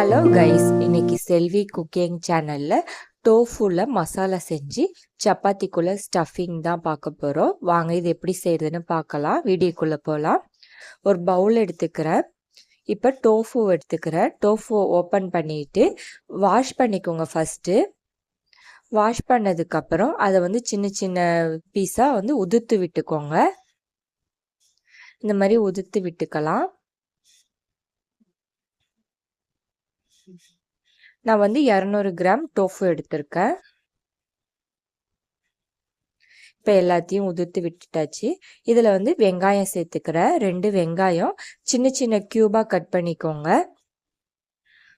Hello guys இன்னைக்கு செல்வி cooking சேனலில் டோஃபுல மசாலா செஞ்சு சப்பாத்திக்குள்ளே ஸ்டஃபிங் தான் பார்க்க போகிறோம் வாங்க இது எப்படி செய்கிறதுன்னு பார்க்கலாம். வீடியோக்குள்ளே போகலாம் ஒரு பவுல் எடுத்துக்கிறேன். இப்போ டோஃபு எடுத்துக்கிறேன். டோஃபு ஓப்பன் பண்ணிவிட்டு வாஷ் பண்ணிக்கோங்க ஃபஸ்ட்டு வாஷ் பண்ணதுக்கப்புறம் அதை வந்து சின்ன சின்ன பீஸாக வந்து உதுத்து விட்டுக்கோங்க. இந்த மாதிரி உதுத்து விட்டுக்கலாம். நான் வந்து இரநூறு கிராம் டோஃபு எடுத்திருக்கேன். இப்போ எல்லாத்தையும் உதிர்த்து விட்டுட்டாச்சு. இதில் வந்து வெங்காயம் சேர்த்துக்கிறேன். ரெண்டு வெங்காயம். சின்ன சின்ன க்யூபாக கட் பண்ணிக்கோங்க.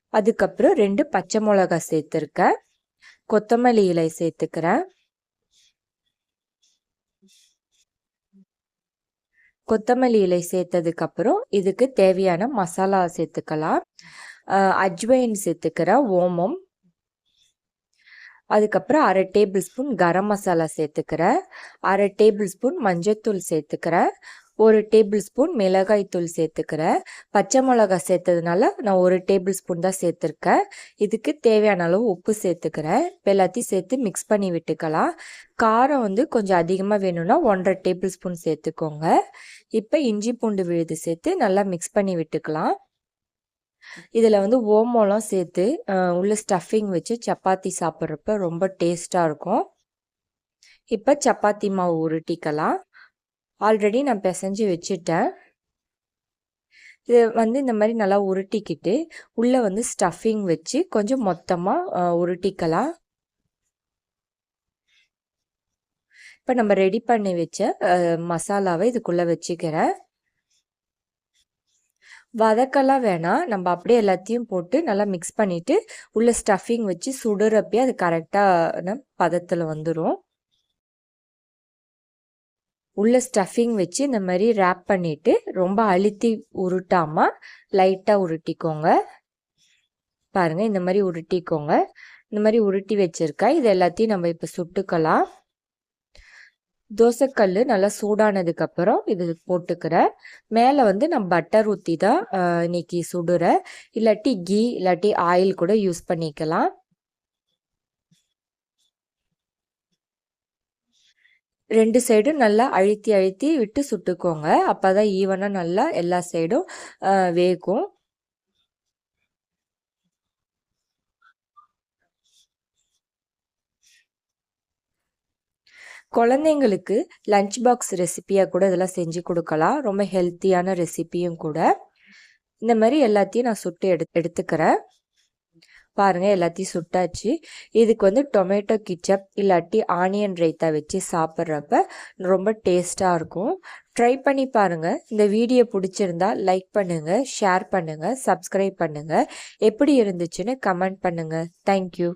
அதுக்கப்புறம் ரெண்டு பச்சை மிளகா சேர்த்துருக்கேன். கொத்தமல்லி இலை சேர்த்துக்கிறேன். கொத்தமல்லி இலை சேர்த்ததுக்கப்புறம் இதுக்கு தேவையான மசாலா சேர்த்துக்கலாம். அஜ்வைன் சேர்த்துக்கிறேன் ஓமம். அதுக்கப்புறம் அரை டேபிள் ஸ்பூன் கரம் மசாலா சேர்த்துக்கிறேன் அரை டேபிள் ஸ்பூன் மஞ்சத்தூள் சேர்த்துக்கிறேன் ஒரு டேபிள் ஸ்பூன் மிளகாய் தூள் சேர்த்துக்கிறேன் பச்சை மிளகா சேர்த்ததுனால நான் ஒரு டேபிள் ஸ்பூன் தான் சேர்த்துருக்கேன். இதுக்கு தேவையான அளவு உப்பு சேர்த்துக்கிறேன் இப்போ எல்லாத்தையும் சேர்த்து மிக்ஸ் பண்ணி விட்டுக்கலாம். காரம் வந்து கொஞ்சம் அதிகமாக வேணும்னா ஒன்றரை டேபிள் ஸ்பூன் சேர்த்துக்கோங்க. இப்போ இஞ்சி பூண்டு விழுது சேர்த்து நல்லா மிக்ஸ் பண்ணி விட்டுக்கலாம். இதில் வந்து ஓமோலாம் சேர்த்து உள்ள ஸ்டஃபிங் வச்சு சப்பாத்தி சாப்பிட்றப்ப ரொம்ப டேஸ்ட்டாக இருக்கும். இப்போ சப்பாத்தி மாவு உருட்டிக்கலாம். ஆல்ரெடி நான் பிசைஞ்சு வச்சுட்டேன். இது வந்து இந்த மாதிரி நல்லா உருட்டிக்கிட்டு உள்ளே வந்து ஸ்டஃபிங் வச்சு கொஞ்சம் மொத்தமாக உருட்டிக்கலாம். இப்போ நம்ம ரெடி பண்ணி வச்ச மசாலாவை இதுக்குள்ளே வச்சுக்கிறேன். வதக்கெல்லாம் வேணாம் நம்ம அப்படியே எல்லாத்தையும் போட்டு நல்லா மிக்ஸ் பண்ணிவிட்டு உள்ள ஸ்டஃபிங் வச்சு சுடுறப்பே அது கரெக்டான பதத்தில் வந்துடும் உள்ள ஸ்டஃபிங் வச்சு இந்த மாதிரி ரேப் பண்ணிவிட்டு ரொம்ப அழுத்தி உருட்டாமல் லைட்டாக உருட்டிக்கோங்க. பாருங்கள் இந்த மாதிரி உருட்டிக்கோங்க. இந்த மாதிரி உருட்டி வச்சுருக்கேன் இது எல்லாத்தையும் நம்ம இப்போ சுட்டுக்கலாம். தோசைக்கல் நல்லா சூடானதுக்கப்புறம் இது போட்டுக்கிறேன் மேலே வந்து நான் பட்டர் ஊற்றி தான் இன்னைக்கு சுடுறேன் இல்லாட்டி கீ இல்லாட்டி ஆயில் கூட யூஸ் பண்ணிக்கலாம். ரெண்டு சைடும் நல்லா அழுத்தி அழுத்தி விட்டு சுட்டுக்கோங்க. அப்போ தான் ஈவனாக நல்லா எல்லா சைடும் வேகும். குழந்தைங்களுக்கு லஞ்ச் பாக்ஸ் ரெசிப்பியாக கூட இதெல்லாம் செஞ்சு கொடுக்கலாம். ரொம்ப ஹெல்த்தியான ரெசிப்பியும் கூட. இந்த மாதிரி எல்லாத்தையும் நான் சுட்டு எடு எடுத்துக்கிறேன். பாருங்கள் எல்லாத்தையும் சுட்டாச்சு. இதுக்கு வந்து டொமேட்டோ கிச்சப் இல்லாட்டி ஆனியன் ரைத்தா வச்சு சாப்பிட்றப்ப ரொம்ப டேஸ்ட்டாக இருக்கும். ட்ரை பண்ணி பாருங்கள் இந்த வீடியோ பிடிச்சிருந்தா லைக் பண்ணுங்கள் ஷேர் பண்ணுங்கள் சப்ஸ்கிரைப் பண்ணுங்கள் எப்படி இருந்துச்சுன்னு கமெண்ட் பண்ணுங்கள் தேங்க்யூ